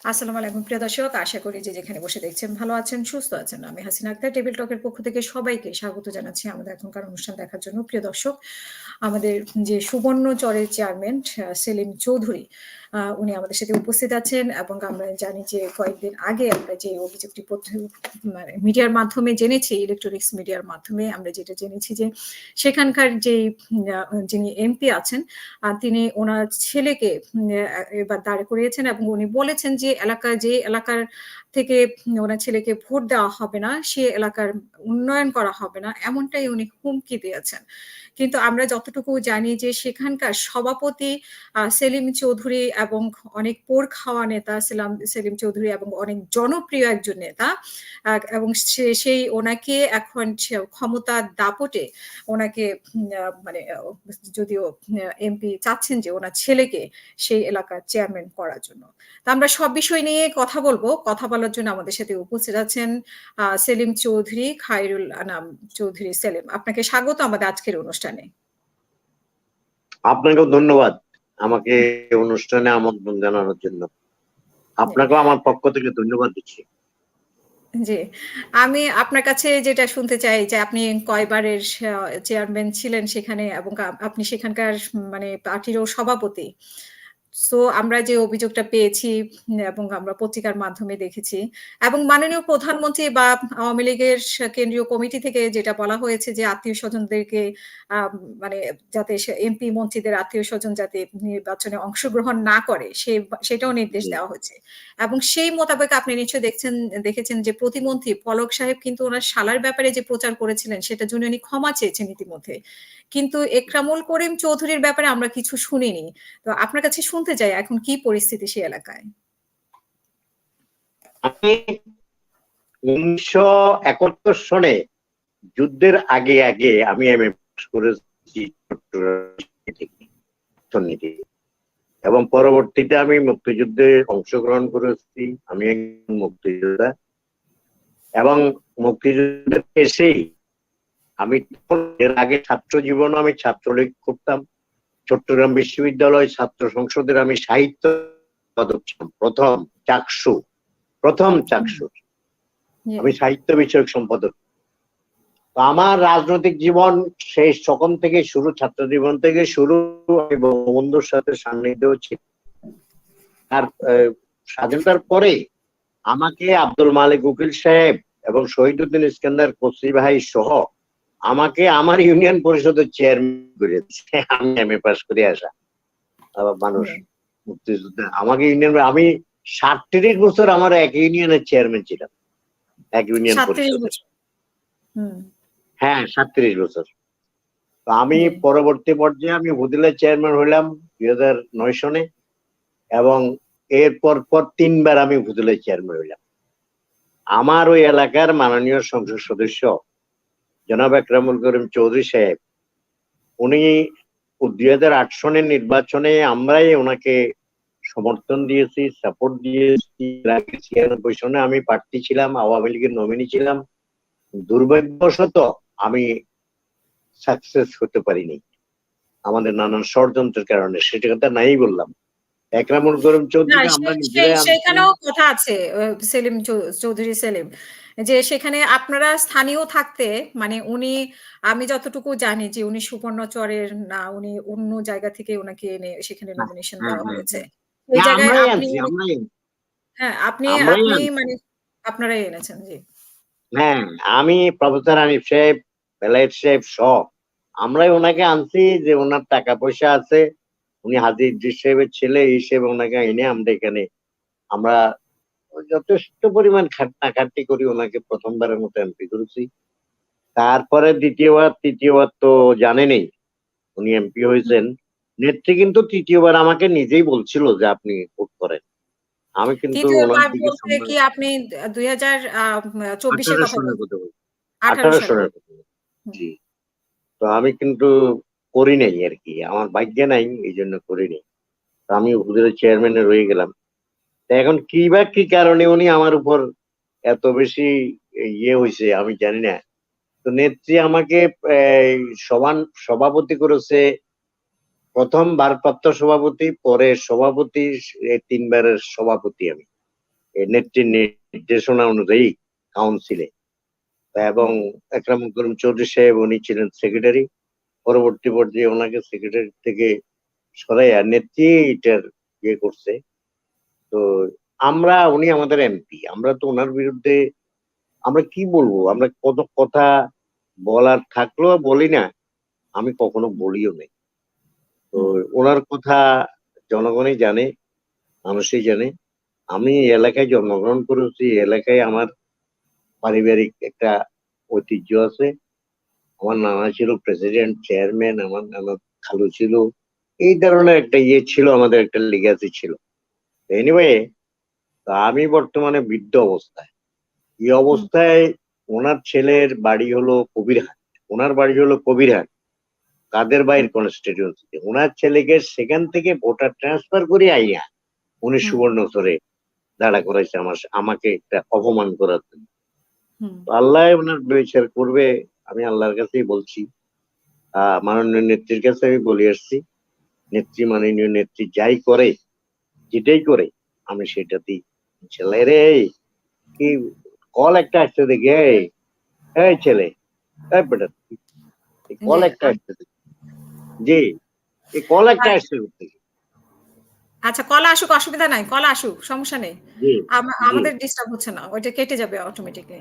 আসসালামু আলাইকুম, প্রিয় দর্শক। আশা করি যে যেখানে বসে দেখছেন, ভালো আছেন, সুস্থ আছেন। আমি হাসিনা আক্তার টেবিল টকের পক্ষ থেকে সবাইকে স্বাগত জানাচ্ছি আমাদের এখনকার অনুষ্ঠান দেখার জন্য। প্রিয় দর্শক, আমাদের যে সুবর্ণ চরের চেয়ারম্যান সেলিম চৌধুরী উনি আমাদের সাথে উপস্থিত আছেন এবং আমরা জানি যে কয়েকদিন আগে আমরা যে অভিযোগটি মানে মিডিয়ার মাধ্যমে জেনেছি ইলেকট্রনিক্স মিডিয়ার মাধ্যমে আমরা যেটা জেনেছি যে সেখানকার যে যিনি এমপি আছেন তিনি ওনার ছেলেকে এবার দাঁড় করিয়েছেন এবং উনি বলেছেন যে এলাকা, যে এলাকার থেকে ওনার ছেলেকে ভোট দেওয়া হবে না, সে এলাকার উন্নয়ন করা হবে না, এমনটাই উনি হুমকি দিয়েছেন। কিন্তু আমরা যতটুকু জানি যে সেখানকার সভাপতি সেলিম চৌধুরী এবং অনেক পোর খাওয়া নেতা সেলাম, সেলিম চৌধুরী এবং অনেক জনপ্রিয় একজন নেতা এবং সেই ওনাকে এখন ক্ষমতার দাপটে ওনাকে মানে যদিও এমপি চাচ্ছেন যে ওনার ছেলেকে সেই এলাকার চেয়ারম্যান করার জন্য। তা আমরা সব বিষয় নিয়ে কথা বলব। কথা বলার জন্য আমাদের সাথে উপস্থিত আছেন সেলিম চৌধুরী, খায়রুল আনাম চৌধুরী সেলিম। আপনাকে স্বাগত আমাদের আজকের অনুষ্ঠানে। আপনাকেও ধন্যবাদ আমাকে অনুষ্ঠানে আমন্ত্রণ জানানোর জন্য। আপনাকেও আমার পক্ষ থেকে ধন্যবাদ দিচ্ছি। জি। আমি আপনার কাছে যেটা শুনতে চাই যে আপনি কয়বারের চেয়ারম্যান ছিলেন সেখানে এবং আপনি সেখানকার মানে পার্টিরও সভাপতি। সো আমরা যে অভিযোগটা পেয়েছি এবং আমরা পত্রিকার মাধ্যমে দেখেছি এবং মাননীয় প্রধানমন্ত্রী বা আওয়ামী লীগের কেন্দ্রীয় কমিটি থেকে যেটা বলা হয়েছে যে আত্মীয় স্বজনদেরকে মানে যাতে এমপি মন্ত্রীদের আত্মীয় স্বজন যাতে নির্বাচনে অংশগ্রহণ না করে সে সেটাও নির্দেশ দেওয়া হয়েছে। এবং সেই মোতাবেক আপনি নিশ্চয়ই দেখছেন দেখেছেন যে প্রতিমন্ত্রী পলক সাহেব কিন্তু ওনার শালার ব্যাপারে যে প্রচার করেছিলেন সেটার জন্য উনি ক্ষমা চেয়েছেন ইতিমধ্যে। কিন্তু একরামুল করিম চৌধুরীর ব্যাপারে আমরা কিছু শুনিনি। তো আপনার কাছে শুনতে চাই এখন কি পরিস্থিতি সেই এলাকায়? আমি উনিশশো একাত্তর সনে যুদ্ধের আগে আগে আমি এম এ করেছি সন্নিধি। এবং পরবর্তীতে আমি মুক্তিযুদ্ধে অংশগ্রহণ করেছি, আমি একজন মুক্তিযোদ্ধা। এবং মুক্তিযুদ্ধে এসেই আমি এর আগে ছাত্র জীবন আমি ছাত্রলীগ করতাম। চট্টগ্রাম বিশ্ববিদ্যালয় ছাত্র সংসদের আমি সাহিত্য পদক ছিলাম প্রথম চাকসু। প্রথম চাকসু। আমি সাহিত্য বিষয়ক সম্পাদক। তো আমার রাজনৈতিক জীবন সেই সকম থেকে শুরু ছাত্র জীবন থেকে শুরু আমি বঙ্গবন্ধুর সাথে সান্নিধ্য ছিল আর স্বাধীনতার পরে আমাকে আব্দুল মালিক উকিল সাহেব এবং শহীদুদ্দিন ইস্কান্দার কসি ভাই সহ আমাকে আমার ইউনিয়ন পরিষদের চেয়ারম্যান করে আমি এম এ পাস করে আসা। আবার মানুষ মুক্তিযুদ্ধে। আমাকে ইউনিয়ন আমি সাতত্রিশ বছর আমার এক ইউনিয়নের চেয়ারম্যান ছিলাম। এক ইউনিয়ন হুম। হ্যাঁ সাতত্রিশ বছর। তো আমি পরবর্তী পর্যায়ে আমি উপজেলার চেয়ারম্যান হইলাম দুই হাজার নয় সনে এবং এরপর পর তিনবার আমি উপজেলার চেয়ারম্যান হইলাম। আমার ওই এলাকার মাননীয় সংসদ সদস্য জনাব একরামুল করিম চৌধুরী সাহেব, উনি দুই হাজার আট সনের নির্বাচনে আমরাই ওনাকে সমর্থন দিয়েছি সাপোর্ট দিয়েছি। ছিয়ানব্বই সনে আমি প্রার্থী ছিলাম, আওয়ামী লীগের নমিনি ছিলাম। দুর্ভাগ্যবশত আমি সাকসেস হতে পারিনি। আমাদের নানান ষড়যন্ত্রের কারণে, সেটা কথা নাই বললাম। একরামুল করিম চৌধুরী আমরা। সেখানেও কথা আছে সেলিম চৌধুরী সেলিম যে সেখানে আপনারা স্থানীয় থাকতে মানে উনি আমি যতটুকু জানি যে উনি সুবর্ণচরের না উনি অন্য জায়গা থেকে ওনাকে এনে সেখানে হ্যাঁ, নমিনেশন হ্যাঁ, দেওয়া হ্যাঁ, হয়েছে হ্যাঁ, জায়গায় আপনি। হ্যাঁ আপনি আপনি মানে আপনারাই এনেছেন জি হ্যাঁ আমি প্রফেসর আনিফ সাহেব বেলায়েত সাহেব সহ আমরাই ওনাকে আনছি যে ওনার টাকা পয়সা আছে উনি হাজি ইদ্রিস সাহেবের ছেলে হিসেবে ওনাকে এনে আমরা এখানে আমরা যথেষ্ট পরিমাণ খাটনাখাটি করি ওনাকে প্রথমবারের মতো এমপি করেছি তারপরে দ্বিতীয়বার তৃতীয়বার তো জানেনই উনি এমপি হয়েছেন। নেত্রী কিন্তু তৃতীয়বার আমাকে নিজেই বলছিল যে আপনি ভোট করেন। আমি কিন্তু কি আপনি দুই হাজার চব্বিশের আঠারো বলছেন? কথা। জি। তো আমি কিন্তু করি নাই আর কি, আমার ভাগ্যে নাই, এই জন্য করি নাই। তো আমি উপজেলা চেয়ারম্যানে রয়ে গেলাম। এখন কি বা কি কারণে উনি আমার উপর এত বেশি ইয়ে হয়েছে আমি জানি না। তো নেত্রী আমাকে সমান সভাপতি করেছে, প্রথম ভারপ্রাপ্ত সভাপতি, পরে সভাপতি তিনবারের সভাপতি আমি। নেত্রীর নির্দেশনা অনুযায়ী কাউন্সিলে এবং একরাম করিম চৌধুরী সাহেব, উনি ছিলেন সেক্রেটারি পরবর্তী পর্যায়ে ওনাকে সেক্রেটারি থেকে সরাইয়া নেত্রী ইয়ে করছে। তো আমরা, উনি আমাদের এমপি আমরা তো ওনার বিরুদ্ধে, আমরা কি বলব? আমরা কত কথা বলার থাকলেও বলি না, আমি কখনো বলিও নাই। তো ওনার কথা জনগণই জানে, মানুষই জানে। আমি এলাকায় জন্মগ্রহণ করেছি এলাকায় আমার পারিবারিক একটা ঐতিহ্য আছে। আমার নানা ছিল প্রেসিডেন্ট চেয়ারম্যান আমার নানা খালু ছিল। এই ধরনের একটা ইয়ে ছিল আমাদের একটা লিগাসি ছিল। এনিওয়ে আমি বর্তমানে বৃদ্ধ অবস্থায়। এই অবস্থায় ওনার ছেলের বাড়ি হলো কবিরহাট। ওনার বাড়ি হলো কবিরহাট। কাদের বাইর কনস্টিটিউন্সিতে ওনার ছেলেকে সেখান থেকে ভোটার ট্রান্সফার করে আইয়া উনি হুম। সুবর্ণচরে দাঁড়া করাইছে আমার আমাকে একটা অপমান করার জন্য। আল্লাহ ওনার বিচার করবে। আমি আল্লাহর কাছেই বলছি আহ মাননীয় নেত্রীর কাছে আমি বলে আসছি নেত্রী মাননীয় নেত্রী যাই করে যেটাই করে আমি সেটাতেই ছেলে রে কি কল একটা আসছে দেখে এই, ছেলে এই বেটা কল একটা আসছে দেখি। জি এই কল একটা আসছে দেখি। আচ্ছা কলা আসুক অসুবিধা নাই কলা আসুক সমস্যা নেই। আমাদের ডিস্টার্ব হচ্ছে না ওইটা কেটে যাবে অটোমেটিকলি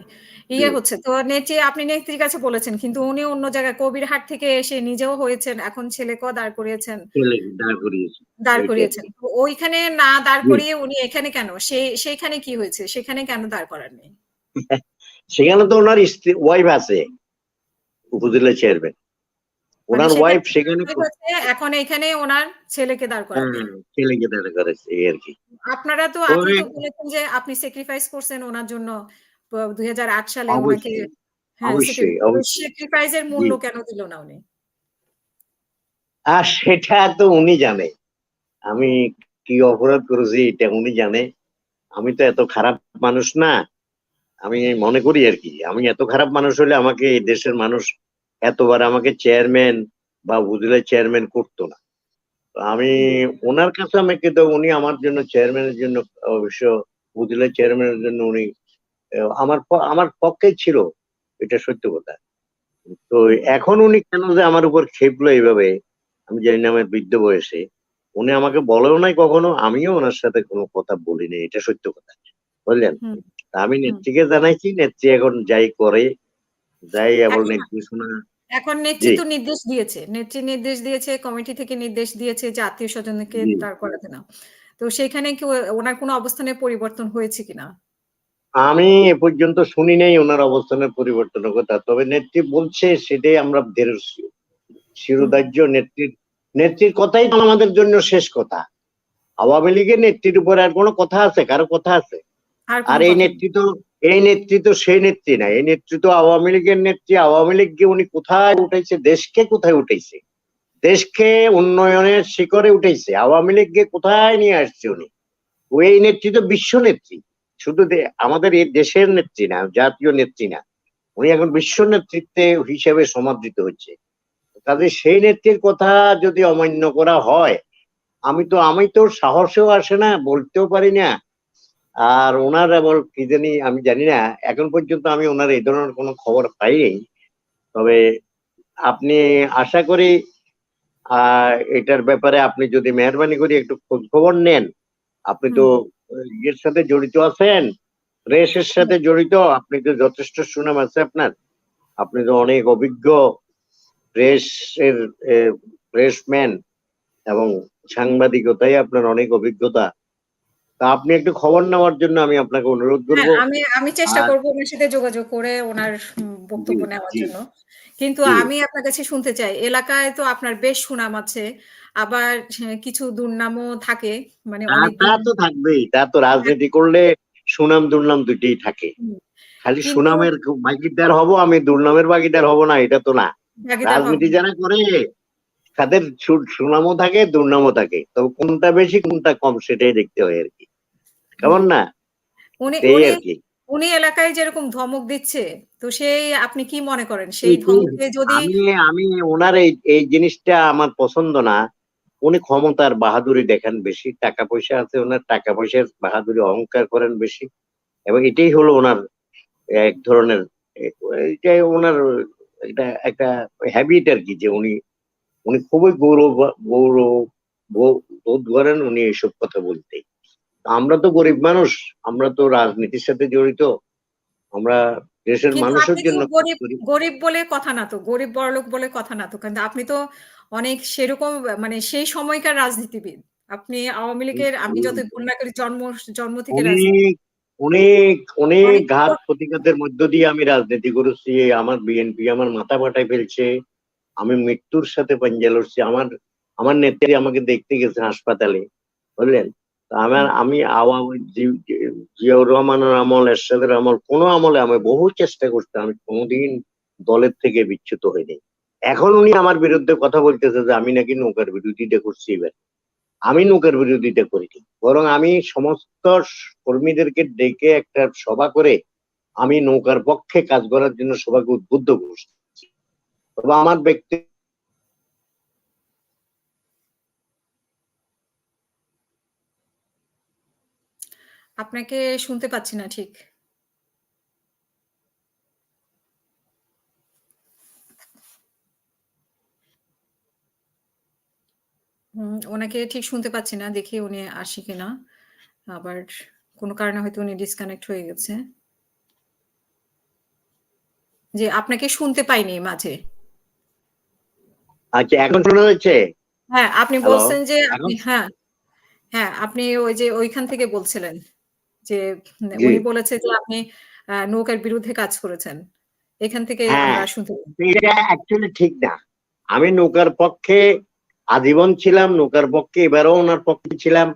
ইয়ে। হচ্ছে তো নেত্রী আপনি নেত্রীর কাছে বলেছেন কিন্তু উনি অন্য জায়গায় কবিরহাট থেকে এসে নিজেও হয়েছেন এখন ছেলে ছেলেকেও দাঁড় করিয়েছেন। দাঁড়। করিয়েছেন ওইখানে না দাঁড় করিয়ে উনি এখানে কেন? সেই সেইখানে কি হয়েছে? সেখানে কেন দাঁড় করাননি? সেখানে তো ওনার স্ত্রী ওয়াইফ আছে উপজেলা চেয়ারম্যান ওনার ওয়াইফ সেখানে এখন এখানে ওনার ছেলেকে দাঁড় করাবে হ্যাঁ, ছেলেকে দাঁড় করেছে আর কি। আপনারা তো আপনি তো বলেছেন যে আপনি স্যাক্রিফাইস করছেন ওনার জন্য দুই হাজার আট সালে ওনাকে অবশ্যই হ্যাঁ অবশ্যই। স্যাক্রিফাইসের মূল্য কেন দিল না উনি? আর সেটা তো উনি জানে। আমি কি অপরাধ করেছি এটা উনি জানে। আমি তো এত খারাপ মানুষ না। আমি মনে করি আর কি আমি এত খারাপ মানুষ হলে আমাকে এই দেশের মানুষ এতবার আমাকে চেয়ারম্যান বা উপজেলা চেয়ারম্যান করতো না। আমি ওনার কাছে আমাকে তো উনি আমার জন্য চেয়ারম্যানের জন্য অবশ্য উপজেলা চেয়ারম্যানের জন্য উনি আমার আমার পক্ষে ছিল এটা সত্য কথা। তো এখন উনি কেন যে আমার উপর খেপলো এইভাবে আমি জানি না আমার বৃদ্ধ বয়সে উনি আমাকে বলেও নাই কখনো আমিও ওনার সাথে কোনো কথা বলিনি এটা সত্য কথা। বুঝলেন? আমি নেত্রীকে জানাইছি নেত্রী এখন যাই করে যাই এবং এখন- নেত্রী শোনা। এখন নেত্রী তো নির্দেশ দিয়েছে। নেত্রী নির্দেশ দিয়েছে কমিটি থেকে নির্দেশ দিয়েছে যে আত্মীয় স্বজনকে। দাঁড় করাতে না তো সেখানে কি ওনার কোনো অবস্থানে পরিবর্তন হয়েছে কিনা? আমি এ পর্যন্ত শুনি নাই ওনার অবস্থানের পরিবর্তনের কথা। তবে নেত্রী বলছে সেটাই আমরা ধীর শিরোধার্য নেত্রীর নেত্রীর কথাই তো আমাদের জন্য শেষ কথা। আওয়ামী লীগের নেত্রীর উপর আর কোনো কথা আছে? কারও কথা আছে? আর এই নেই। এই নেতৃত্ব সেই নেত্রী না, এই নেতৃত্ব আওয়ামী লীগের নেত্রী। আওয়ামী লীগকে উনি কোথায় উঠেছে দেশকে কোথায় উঠেছে দেশকে উন্নয়নের শিখরে উঠেছে আওয়ামী লীগকে কোথায় নিয়ে আসছে উনি? ওই নেতৃত্ব বিশ্ব নেত্রী। শুধু আমাদের এই দেশের নেত্রী না, জাতীয় নেত্রী না। উনি এখন বিশ্ব নেতৃত্বে হিসেবে সমাদৃত হচ্ছে কাজে সেই নেত্রীর কথা যদি অমান্য করা হয়, আমি তো আমি তো সাহসেও আসে না, বলতেও পারি না। আর ওনার আবার কি জানি, আমি জানি না, এখন পর্যন্ত আমি ওনার এই ধরনের কোনো খবর পাইনি। তবে আপনি আশা করি এটার ব্যাপারে আপনি যদি মেহরবানি করে, একটু খোঁজ খবর নেন। আপনি তো ইয়ের সাথে জড়িত আছেন, প্রেসের সাথে জড়িত, আপনি তো যথেষ্ট সুনাম আছে আপনার। আপনি তো অনেক অভিজ্ঞ প্রেসের প্রেসম্যান এবং সাংবাদিকতায় আপনার অনেক অভিজ্ঞতা। তা আপনি একটু খবর নেওয়ার জন্য আমি আপনাকে অনুরোধ করব। হ্যাঁ, আমি আমি চেষ্টা করব ওনার সাথে যোগাযোগ করে ওনার বক্তব্য নেওয়ার জন্য। কিন্তু আমি আপনার কাছে শুনতে চাই এলাকায় তো আপনার বেশ সুনাম আছে আবার হ্যাঁ, কিছু দুর্নামও থাকে মানে তা তো থাকবেই তা তো রাজনীতি করলে সুনাম দুর্নাম দুইটাই থাকে। খালি সুনামের ভাগিদার হব আমি দুর্নামের ভাগিদার হব না এটা তো না। রাজনীতি যারা করে তাদের সুনামও থাকে দুর্নামও থাকে। তবে কোনটা বেশি কোনটা কম সেটাই দেখতে হয় আর কি। কেমন না? উনি উনি এলাকায় যেরকম ধমক দিচ্ছে তো সেই আপনি কি মনে করেন? সেই ধমকে যদি আমি আমি ওনার এই এই জিনিসটা আমার পছন্দ না। উনি ক্ষমতার বাহাদুরি দেখেন বেশি টাকা পয়সা আছে ওনার টাকা পয়সার বাহাদুরি অহংকার করেন বেশি। এবং এটাই হলো ওনার এক ধরনের এটাই ওনার এটা একটা হ্যাবিট আর কি যে উনি উনি খুবই গৌরব গৌরব বোধ করেন উনি এসব কথা বলতে আমরা তো গরিব মানুষ আমরা তো রাজনীতির সাথে জড়িত। আমরা দেশের মানুষের জন্য গরিব বলে কথা না তো গরিব বড়লোক বলে কথা না তো কিন্তু আপনি তো অনেক সেরকম মানে সেই সময়কার রাজনীতিবিদ। আপনি আওয়ামী লীগের আমি যত ভুল না করি জন্ম জন্ম থেকে অনেক অনেক ঘাত প্রতিঘাতের মধ্য দিয়ে আমি রাজনীতি করেছি। আমার বিএনপি আমার মাথা ফাটাই ফেলছে। আমি মৃত্যুর সাথে পাঞ্জা লড়ছি। আমার আমার নেত্রী আমাকে দেখতে গেছে হাসপাতালে বুঝলেন? আমার আমি আওয়ামী জিয়াউর রহমানের আমল এরশাদের আমল কোনো আমলে আমি বহু চেষ্টা করছি আমি কোনোদিন দলের থেকে বিচ্যুত হইনি। এখন উনি আমার বিরুদ্ধে কথা বলতেছে যে আমি নাকি নৌকার বিরোধিতা করছি এবার। আমি নৌকার বিরোধিতা করিনি। বরং আমি সমস্ত কর্মীদেরকে ডেকে একটা সভা করে আমি নৌকার পক্ষে কাজ করার জন্য সবাইকে উদ্বুদ্ধ করছি। তবে আমার ব্যক্তি আপনাকে শুনতে পাচ্ছি না ঠিক। ওনাকে ঠিক শুনতে পাচ্ছি না দেখি উনি আসে কিনা। আবার কোনো কারণে হয়তো উনি ডিসকানেক্ট হয়ে গেছে। যে আপনাকে শুনতে পাইনি মাঝে। আচ্ছা এখন শোনা যাচ্ছে? হ্যাঁ আপনি বলছেন যে আপনি হ্যাঁ হ্যাঁ আপনি ওই যে ওইখান থেকে বলছিলেন। যে উনি বলেছে যে আপনি নৌকার বিরুদ্ধে কাজ করেছেন। এখান থেকে হ্যাঁ। শুনতে এটা অ্যাকচুয়ালি ঠিক না। আমি নৌকার পক্ষে আজীবন ছিলাম নৌকার পক্ষে এবারও ওনার পক্ষে ছিলাম।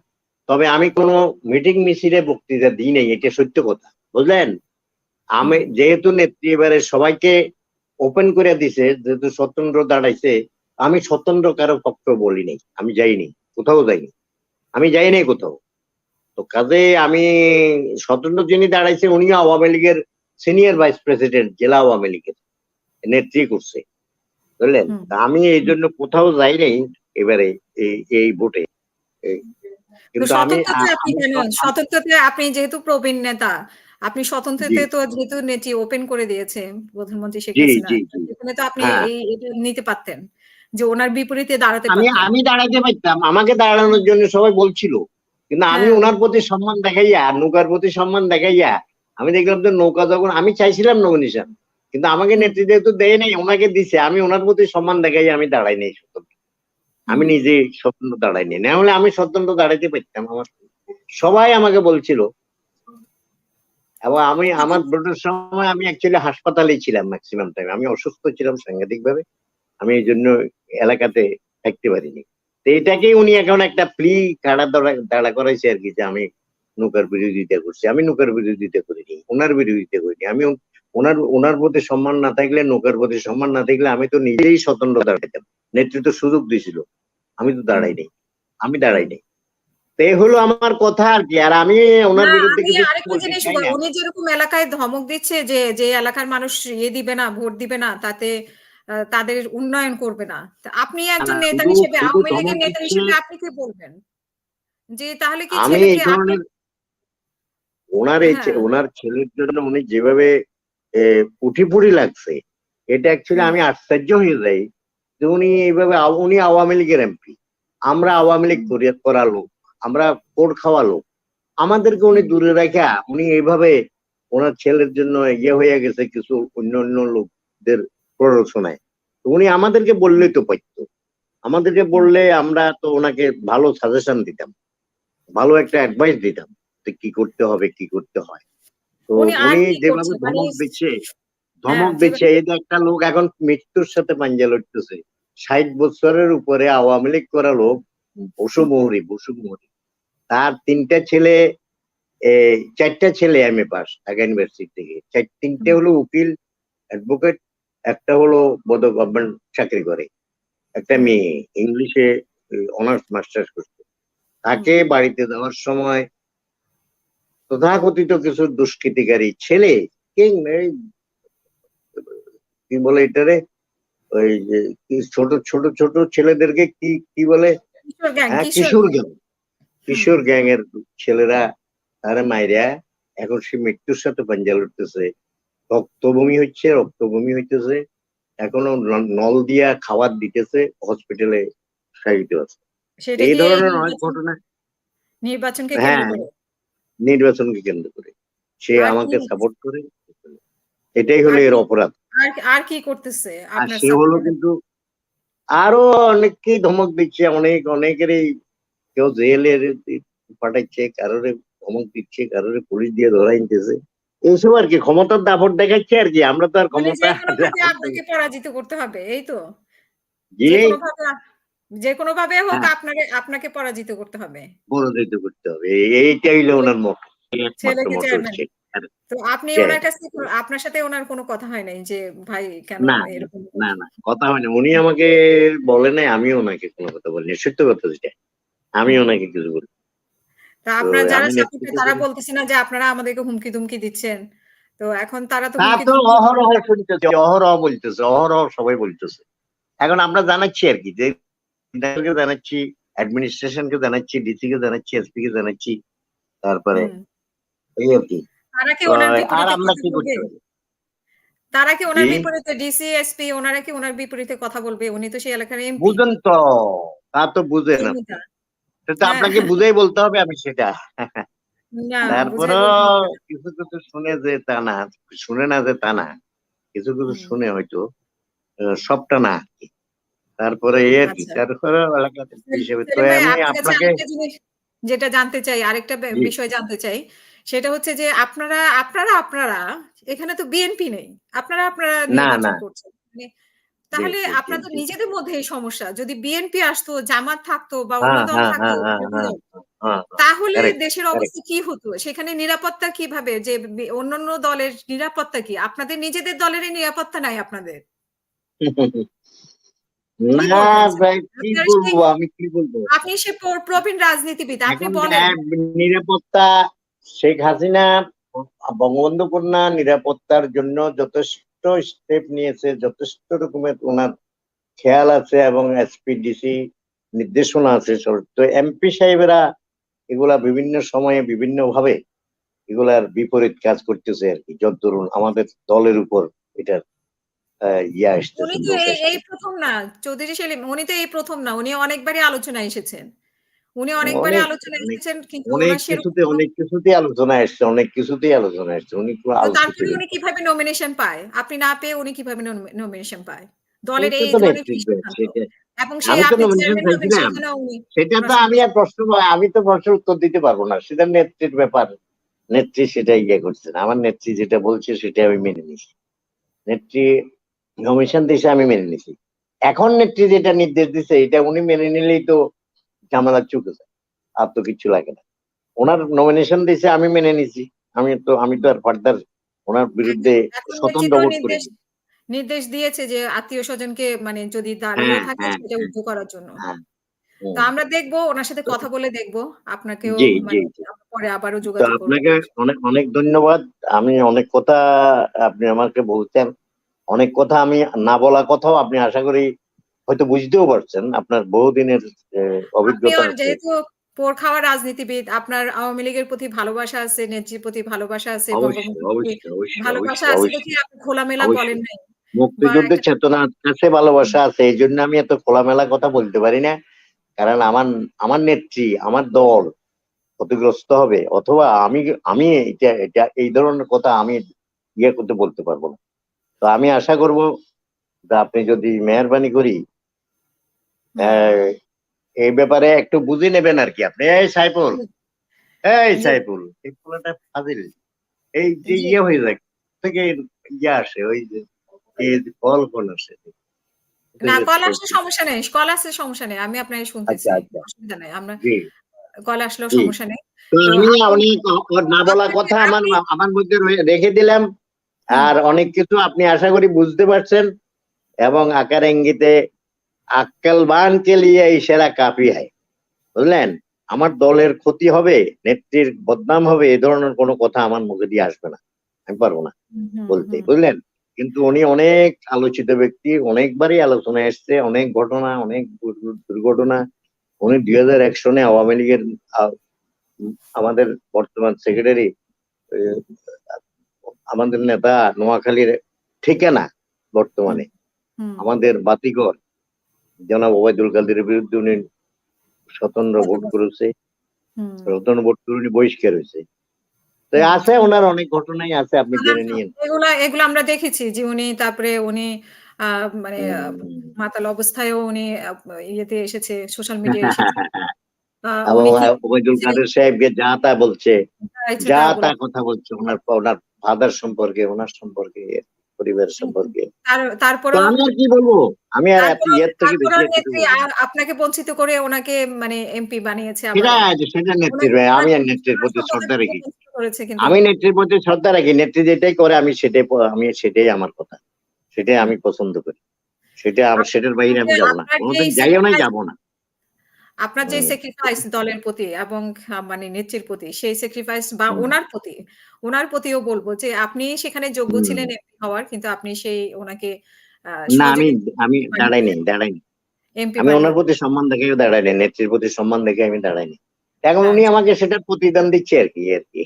তবে আমি কোনো মিটিং মিছিলে বক্তৃতা দিই নাই এটা সত্য কথা। বুঝলেন? আমি যেহেতু নেত্রী এবারে সবাইকে ওপেন করে দিছে যেহেতু স্বতন্ত্র দাঁড়াইছে আমি স্বতন্ত্র কারও পক্ষ বলি নাই আমি যাইনি কোথাও যাইনি। আমি যাই নাই কোথাও। তো কাজে আমি স্বতন্ত্র যিনি দাঁড়াইছে উনিও আওয়ামী লীগের সিনিয়র ভাইস প্রেসিডেন্ট জেলা আওয়ামী লীগের নেত্রী করছে। বুঝলেন? আমি এই জন্য কোথাও যাই নাই এবারে এই ভোটে। স্বতন্ত্রতে আপনি যেহেতু প্রবীণ নেতা আপনি স্বতন্ত্রতে তো যেহেতু নেত্রী ওপেন করে দিয়েছে প্রধানমন্ত্রী শেখ হাসিনা তো আপনি হ্যাঁ। এটা নিতে পারতেন যে ওনার বিপরীতে দাঁড়াতে আমি আমি দাঁড়াইতে পারতাম। আমাকে দাঁড়ানোর জন্য সবাই বলছিল। কিন্তু আমি হ্যাঁ। ওনার প্রতি সম্মান দেখাইয়া নৌকার প্রতি সম্মান দেখাইয়া আমি দেখলাম যে নৌকা যখন আমি চাইছিলাম নবনিশান কিন্তু আমাকে নেতৃত্ব তো দেয় নাই ওনাকে দিছে আমি ওনার প্রতি সম্মান দেখাইয়া আমি দাঁড়াই নাই স্বতন্ত্র আমি নিজে স্বতন্ত্র দাঁড়াই নাই। না হলে আমি স্বতন্ত্র দাঁড়াইতে পারতাম আমার। সবাই আমাকে বলছিল এবং আমি আমার ভোটের সময় আমি অ্যাকচুয়ালি হাসপাতালেই ছিলাম ম্যাক্সিমাম টাইম আমি অসুস্থ ছিলাম সাংঘাতিক ভাবে আমি এই জন্য এলাকাতে থাকতে পারিনি। এটাকেই উনি এখন একটা প্লি কাড়া দাঁড়া দাঁড়া করাইছে আর কি যে আমি নৌকার বিরোধিতা করছি। আমি নৌকার বিরোধিতা করিনি ওনার বিরোধিতা করিনি। আমি ওনার ওনার প্রতি সম্মান না থাকলে নৌকার প্রতি সম্মান না থাকলে আমি তো নিজেই স্বতন্ত্র দাঁড়াইতাম। নেতৃত্ব সুযোগ দিছিল আমি তো দাঁড়াই নাই আমি দাঁড়াই নাই। তো হলো আমার কথা আর কি আর আমি ওনার বিরুদ্ধে কিছু জিনিস উনি যেরকম এলাকায় ধমক দিচ্ছে যে যে এলাকার মানুষ ইয়ে দিবে না ভোট দিবে না তাতে তাদের উন্নয়ন করবে না। আপনি একজন নেতা হিসেবে আওয়ামী লীগের নেতা হিসেবে আপনি কি বলবেন? যে তাহলে কি আমি এই ধরনের ওনার এই হ্যাঁ। ওনার ছেলের জন্য উনি যেভাবে উঠিপুড়ি লাগছে এটা অ্যাকচুয়ালি আমি আশ্চর্য হয়ে যাই যে উনি এইভাবে উনি আওয়ামী লীগের এমপি আমরা আওয়ামী লীগ করা লোক আমরা কোড খাওয়া লোক। আমাদেরকে উনি দূরে রাখা উনি এইভাবে ওনার ছেলের জন্য ইয়ে হয়ে গেছে কিছু অন্য অন্য লোকদের প্ররোচনায়। তো উনি আমাদেরকে বললেই তো পারতো। আমাদেরকে বললে আমরা তো ওনাকে ভালো সাজেশন দিতাম। ভালো একটা অ্যাডভাইস দিতাম যে কি করতে হবে কি করতে হয়। তো উনি যেভাবে মানে ধমক দিচ্ছে ধমক হ্যাঁ, দিচ্ছে এই যে একটা লোক এখন মৃত্যুর সাথে পাঞ্জা লড়তেছে। ষাট বছরের উপরে আওয়ামী লীগ করা লোক বসু মোহরি বসু মোহরি। তার তিনটা ছেলে চারটা ছেলে M A pass Dhaka university থেকে। চার তিনটে হলো উকিল অ্যাডভোকেট একটা হলো বোধ গভর্নমেন্ট চাকরি করে। একটা মেয়ে ইংলিশে অনার্স মাস্টার্স করছে। তাকে বাড়িতে যাওয়ার সময় তথাকথিত কিছু দুষ্কৃতিকারী ছেলে কিং কি বলে এটারে? ওই যে ছোট ছোট ছোট ছেলেদেরকে কি কি বলে? কিশোর গ্যাং হ্যাঁ কিশোর কিশোর গ্যাং কিশোর গ্যাং এর ছেলেরা তারা মাইরা এখন সে মৃত্যুর সাথে পাঞ্জা লড়তেছে। রক্তভূমি হচ্ছে রক্তভূমি হইতেছে। এখনও নল দিয়া খাবার দিতেছে হসপিটালে সাহিত্য আছে। এই ধরনের অনেক ঘটনা নির্বাচনকে হ্যাঁ। নির্বাচনকে কেন্দ্র করে। সে আমাকে সাপোর্ট করে। এটাই হলো এর অপরাধ। আর কি করতেছে আর সে হলো কিন্তু আরও অনেককেই ধমক দিচ্ছে অনেক অনেকেরই কেউ জেলের পাঠাচ্ছে কারোর ধমক দিচ্ছে কারোর পুলিশ দিয়ে ধরাই নিতেছে এইসব আর কি ক্ষমতার দাপট দেখাচ্ছে আর কি আমরা তো আর ক্ষমতা আপনাকে পরাজিত করতে হবে এই তো। যে যে কোনোভাবে হোক হ্যাঁ। আপনাকে আপনাকে পরাজিত করতে হবে। পরাজিত করতে হবে এইটাই হলো ওনার মত। ছেলেকে। তো আপনি ওনার কাছে আপনার সাথে ওনার কোনো কথা হয় নাই যে ভাই কেন না, এরকম না না কথা হয় না। উনি আমাকে বলে নাই আমিও ওনাকে কোনো কথা বলিনি। সত্য কথা যেটা। আমি ওনাকে কিছু বলি তা আপনার যারা সাপোর্টে তারা। বলতেছে না যে আপনারা আমাদেরকে হুমকি দিচ্ছেন। তো এখন তারা তো অহরহ শুনতেছে অহরহ বলতেছে অহরহ সবাই বলতেছে। এখন আমরা জানাচ্ছি আর কি যে জানাচ্ছি অ্যাডমিনিস্ট্রেশনকে জানাচ্ছি ডিসি কে জানাচ্ছি এসপি কে জানাচ্ছি তারপরে এই আর কি। তারা কি ওনার আর বিপরীতে আমরা কথা কি বলবে? করতে পারি? তারা কি ওনার বিপরীতে ডিসি এসপি ওনারা কি ওনার বিপরীতে কথা বলবে? উনি তো সেই এলাকার এমপি বুঝেন তো তা তো বুঝেন না। সেটা হ্যাঁ, আপনাকে। বুঝাই বলতে হবে আমি সেটা তারপরে। কিছু কিছু শুনে যে তা না শুনে না যে তা না কিছু কিছু শুনে হয়তো সবটা না তারপরে এই আর কি আচ্ছা। তারপরে হিসেবে তো আমি আপনাকে যেটা জানতে চাই আরেকটা বিষয় জানতে চাই সেটা হচ্ছে যে আপনারা আপনারা আপনারা এখানে তো বিএনপি নেই আপনারা আপনারা না, না। করছেন মানে তাহলে আপনাদের নিজেদের মধ্যে এই সমস্যা। যদি বিএনপি আসতো জামাত থাকতো বা অন্য দল থাকতো তাহলে দেশের অবস্থা কি হতো? সেখানে নিরাপত্তা কীভাবে? যে অন্যান্য দলের নিরাপত্তা কি? আপনাদের নিজেদের দলেরই নিরাপত্তা নাই আপনাদের? আপনি সে প্রবীণ রাজনীতিবিদ আপনি বলেন। নিরাপত্তা শেখ হাসিনা বঙ্গবন্ধু কন্যা নিরাপত্তার জন্য যথেষ্ট স্টেপ নিয়েছে যথেষ্ট রকমের ওনার খেয়াল আছে এবং এসপিডিসি নির্দেশনা আছে। তো এমপি সাহেবেরা এগুলা বিভিন্ন সময়ে বিভিন্ন ভাবে এগুলার বিপরীত কাজ করতেছে আর কি। যত ধরুন আমাদের দলের উপর এটার ইয়ে আসতেছে। এই প্রথম না চৌধুরী সেলিম উনি তো এই প্রথম না উনি অনেকবারই আলোচনায় এসেছেন। উনি অনেকবারই অনেক- আলোচনায় অনেক- এসেছেন কিন্তু অনেক কিছুতে অনেক কিছুতেই আলোচনা আসছে অনেক কিছুতেই আলোচনা আসছে উনি তারপরে উনি কীভাবে নমিনেশন পায়? আপনি না পেয়ে উনি কীভাবে নমিনেশন পায়? দলের এই সেটা তো ধরনের এবং সেই আমি সেটা তো আর প্রশ্ন আমি তো প্রশ্নের উত্তর দিতে পারব না। সেটা নেত্রীর ব্যাপার। নেত্রী সেটা ইয়ে করছেন আমার নেত্রী যেটা বলছে সেটা আমি মেনে নিছি। নেত্রী নমিশন দিয়েছে আমি মেনে নিছি। এখন নেত্রী যেটা নির্দেশ দিছে এটা উনি মেনে নিলেই তো ঝামেলা চুকে যায় আর তো কিছু লাগে না। ওনার নমিনেশন দিয়েছে আমি মেনে নিছি। আমি তো আমি তো আর ফার্দার ওনার বিরুদ্ধে স্বতন্ত্র ভোট করি নির্দেশ দিয়েছে যে আত্মীয় স্বজনকে মানে যদি দাঁড়িয়ে হ্যাঁ, থাকে হ্যাঁ, সেটা। উদ্ধ করার জন্য। হ্যাঁ, তো আমরা দেখব ওনার সাথে কথা বলে দেখব। আপনাকেও মানে। পরে আবারও যোগাযোগ করব। আপনাকে অনেক অনেক ধন্যবাদ। আমি অনেক কথা আপনি আমাকে বলছেন। অনেক কথা আমি না বলা কথাও আপনি আশা করি হয়তো বুঝতেও পারছেন আপনার বহুদিনের অভিজ্ঞতা যেহেতু পোর খাওয়া রাজনীতিবিদ আপনার আওয়ামী লীগের প্রতি ভালোবাসা আছে নেত্রীর প্রতি ভালোবাসা আছে ভালোবাসা আছে আপনি খোলামেলা বলেন নাই। মুক্তিযুদ্ধের চেতনার কাছে ভালোবাসা আছে এই জন্য আমি এত খোলামেলা কথা বলতে পারি না। কারণ আমার আমার নেত্রী আমার দল ক্ষতিগ্রস্ত হবে অথবা আমি আমি এটা এটা এই ধরনের কথা আমি ইয়ে করতে বলতে পারব না। তো আমি আশা করব যে আপনি যদি মেহরবানি করি এই ব্যাপারে একটু বুঝে নেবেন আর কি আপনি। এই সাইফুল এই। সাইফুল এই পোলাটা ফাজিল। এই যে ইয়ে হয়ে যায় থেকে ইয়ে আসে ওই যে কল কোন আসে। না কল আসলে সমস্যা নেই কল আসলে সমস্যা নেই আমি আপনাকে শুনতেছি আচ্ছা, আচ্ছা। অসুবিধা নেই আমরা কল আসলেও সমস্যা নেই। না বলা কথা আমার আমার মধ্যে রেখে দিলাম। আর অনেক কিছু আপনি আশা করি বুঝতে পারছেন। এবং আকার ইঙ্গিতে আক্কাল বান কে লিয়ে ইশারা কাফি হয় বুঝলেন? আমার দলের ক্ষতি হবে নেত্রীর বদনাম হবে এই ধরনের কোনো কথা আমার মুখে দিয়ে আসবে না। আমি পারব না বলতে বুঝলেন? কিন্তু উনি অনেক আলোচিত ব্যক্তি অনেকবারই আলোচনায় এসছে অনেক ঘটনা অনেক দুর্ঘটনা। উনি দুই হাজার এক সনে আওয়ামী লীগের আমাদের বর্তমান সেক্রেটারি আমাদের নেতা নোয়াখালীর ঠিকানা বর্তমানে। আমাদের বাতিঘর। জনাব ওবায়দুল কাদেরের বিরুদ্ধে উনি স্বতন্ত্র ভোট করেছে। স্বতন্ত্র ভোট করে উনি বহিষ্কার হয়েছে। তো আছে ওনার অনেক ঘটনাই আছে আপনি জেনে নিন এগুলা এগুলো আমরা দেখেছি যে উনি তারপরে উনি মানে মাতাল অবস্থায়ও উনি ইয়েতে এসেছে সোশ্যাল মিডিয়ায় এসেছে। ওবায়দুল কাদের সাহেবকে যা তা বলছে যা তা তা কথা বলছে ওনার ওনার ফাদার সম্পর্কে ওনার সম্পর্কে। পরিবার সম্পর্কে। তার- আমি কি বলব? আমি আর ইয়ের থেকে বেশি না। আপনাকে বঞ্চিত করে ওনাকে মানে এমপি বানিয়েছে সেটা সেটা নেত্রীর আমি আর নেত্রীর প্রতি শ্রদ্ধা রাখি। আমি নেত্রীর প্রতি শ্রদ্ধা রাখি। নেত্রী যেটাই করে আমি সেটাই আমি সেটাই আমার কথা। সেটাই আমি পছন্দ করি। সেটা সেটার বাইরে আমি যাব না। কোনোদিন যাইও sacrifice- যাব না। আপনার যে। স্যাক্রিফাইস দলের প্রতি এবং মানে নেত্রীর প্রতি সেই স্যাক্রিফাইস বা ওনার প্রতি ওনার প্রতিও বলব যে আপনি সেখানে যোগ্য ছিলেন এমপি হওয়ার কিন্তু আপনি সেই ওনাকে না আমি আমি দাঁড়াই নেই দাঁড়াই নেই এমপি আমি ওনার প্রতি সম্মান দেখে দাঁড়াই নেই নেত্রীর প্রতি সম্মান দেখে আমি দাঁড়াই নেই এখন উনি আচ্ছা। আমাকে সেটার প্রতিদান দিচ্ছে আর কি আর কি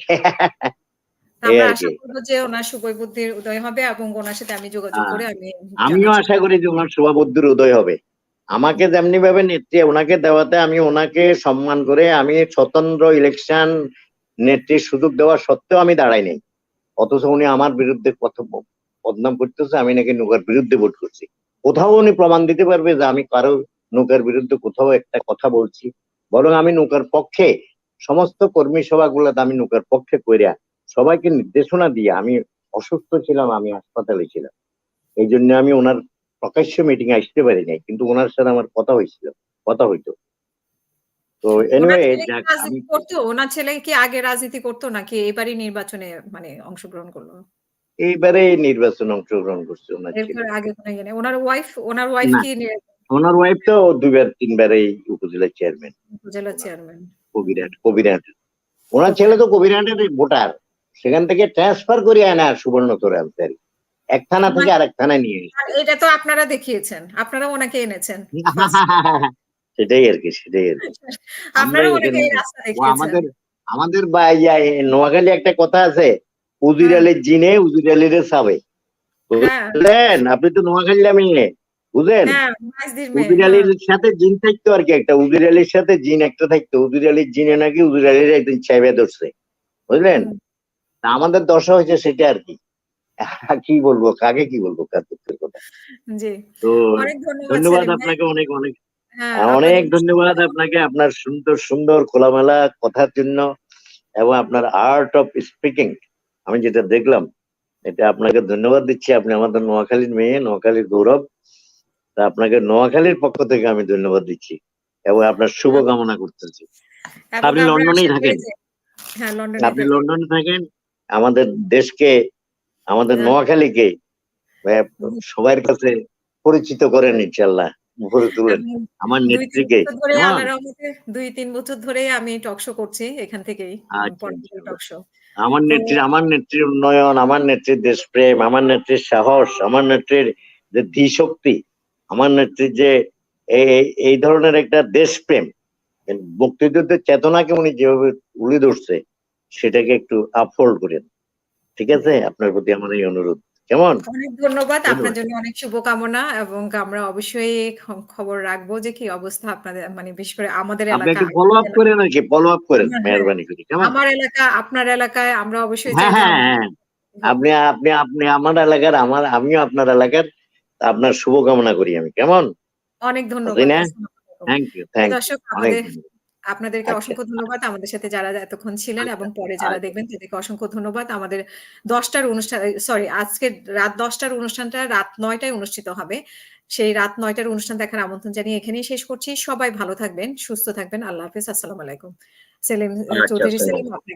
আমরা আশা কি। করব যে ওনার শুভই বুদ্ধির উদয় হবে এবং ওনার সাথে আমি যোগাযোগ। করে আমি আমিও আশা করি যে ওনার শুভাবুদ্ধির উদয় হবে আমাকে যেমনি ভাবে নেত্রী, ওনাকে দেওয়াতে আমি ওনাকে সম্মান করে আমি স্বতন্ত্র ইলেকশন নেত্রীর সুযোগ দেওয়া সত্ত্বেও আমি দাঁড়াই নাই। অথচ উনি আমার বিরুদ্ধে কত বদনাম করতেছে, আমি নাকি নৌকার বিরুদ্ধে ভোট করছি। কোথাও উনি প্রমাণ দিতে পারবে যে আমি কারও নৌকার বিরুদ্ধে কোথাও একটা কথা বলছি। বরং আমি নৌকার পক্ষে, সমস্ত কর্মী সভাগুলোতে আমি নৌকার পক্ষে কইরা সবাইকে নির্দেশনা দিয়ে আমি অসুস্থ ছিলাম, আমি হাসপাতালে ছিলাম। এই জন্য আমি ওনার প্রকাশ্য মিটিং আসতে পারি নাই কিন্তু ওনার সাথে আমার কথা হয়েছিল কথা হইতো। তো এনিওয়ে করতো? ওনার ছেলে কি আগে রাজনীতি করতো নাকি এবারই নির্বাচনে মানে অংশগ্রহণ করল? এইবারে এই নির্বাচনে অংশগ্রহণ করছে ওনার ছেলে। আগে ইয়ে ওনার ওয়াইফ ওনার ওয়াইফ কি ওনার ওয়াইফ তো দুইবার তিনবার এই উপজেলা চেয়ারম্যান উপজেলা চেয়ারম্যান কবিরাট কবিরাট। ওনার ছেলে তো কবিরাটের ভোটার সেখান থেকে ট্রান্সফার করে আনা সুবর্ণচরে আনতে আর কি। এক থানা থেকে আরেক থানায় নিয়ে এটা তো আপনারা দেখিয়েছেন আপনারা ওনাকে এনেছেন। সেটাই আর কি সেটাই আর কি। আপনারা ওনাকে রাস্তা দেখিয়েছেন। আমাদের আমাদের নোয়াখালী একটা কথা আছে উজির হ্যাঁ। আলীর জিনে উজির আলীর সাবে। হ্যাঁ। বুঝলেন? আপনি তো নোয়াখালী আমি বুঝলেন? হ্যাঁ উজির। আলীর সাথে জিন থাকতো আর কি একটা উজির আলীর সাথে জিন একটা থাকতো। উজির আলীর জিনে নাকি উজির আলীর একদিন চাইবে ধরছে বুঝলেন? তা আমাদের দশা হয়েছে সেটা আর কি। কি বলব? কাকে কি বলব? কার দুঃখের কথা? তো ধন্যবাদ। আপনাকে অনেক অনেক হ্যাঁ, অনেক ধন্যবাদ আপনাকে আপনার সুন্দর সুন্দর খোলামেলা কথার জন্য এবং আপনার আর্ট অফ স্পিকিং আমি যেটা দেখলাম এটা আপনাকে ধন্যবাদ দিচ্ছি। আপনি আমাদের নোয়াখালীর মেয়ে নোয়াখালীর গৌরব। তা আপনাকে নোয়াখালীর পক্ষ থেকে আমি ধন্যবাদ দিচ্ছি এবং আপনার শুভ কামনা করতেছি। আপনি লন্ডনেই থাকেন। হ্যাঁ আপনি লন্ডনে থাকেন। আমাদের দেশকে আমাদের হ্যাঁ। নোয়াখালীকে আহ, সবার কাছে পরিচিত করেন ইনশাল্লাহ উপরে তুলেন। আমার নেত্রীকে। দুই তিন বছর ধরে আমি টক শো করছি এখান থেকেই আচ্ছা, টক শো। আমার নেত্রীর আমার নেত্রীর উন্নয়ন আমার নেত্রীর দেশপ্রেম আমার নেত্রীর সাহস আমার নেত্রীর যে ধীশক্তি আমার নেত্রীর যে এই এই- এই ধরনের একটা দেশপ্রেম মুক্তিযুদ্ধের চেতনাকে উনি যেভাবে তুলে ধরছে সেটাকে একটু আপহোল্ড করেন। ঠিক আছে? আপনার প্রতি আমার এই অনুরোধ। কেমন? অনেক ধন্যবাদ। আপনার জন্য অনেক শুভকামনা এবং আমরা অবশ্যই খবর রাখব যে কি অবস্থা আপনাদের মানে বিশেষ করে আমাদের এলাকা। ফলো আপ করেন আর কি ফলো আপ করেন। মেহরবানি করে। কেমন? আমার এলাকা আপনার এলাকায় আমরা অবশ্যই হ্যাঁ হ্যাঁ হ্যাঁ। আপনি আপনি আপনি আমার এলাকার আমার আমিও আপনার এলাকার আপনার শুভকামনা করি আমি। কেমন? অনেক ধন্যবাদ? থ্যাংক ইউ থ্যাংক ইউ আপনাদেরকে আচ্ছা। অসংখ্য ধন্যবাদ। আমাদের সাথে যারা এতক্ষণ ছিলেন এবং পরে যারা আচ্ছা। দেখবেন তাদেরকে অসংখ্য ধন্যবাদ। আমাদের দশটার অনুষ্ঠান সরি আজকে রাত দশটার অনুষ্ঠানটা রাত নয়টায় অনুষ্ঠিত হবে। সেই রাত নয়টার অনুষ্ঠান দেখার আমন্ত্রণ জানিয়ে এখানেই শেষ করছি। সবাই ভালো থাকবেন সুস্থ থাকবেন। আল্লাহ হাফিজ। আসসালাম আলাইকুম। সেলিম আচ্ছা, চৌধুরী আসসালামু। সেলিম আপনাকে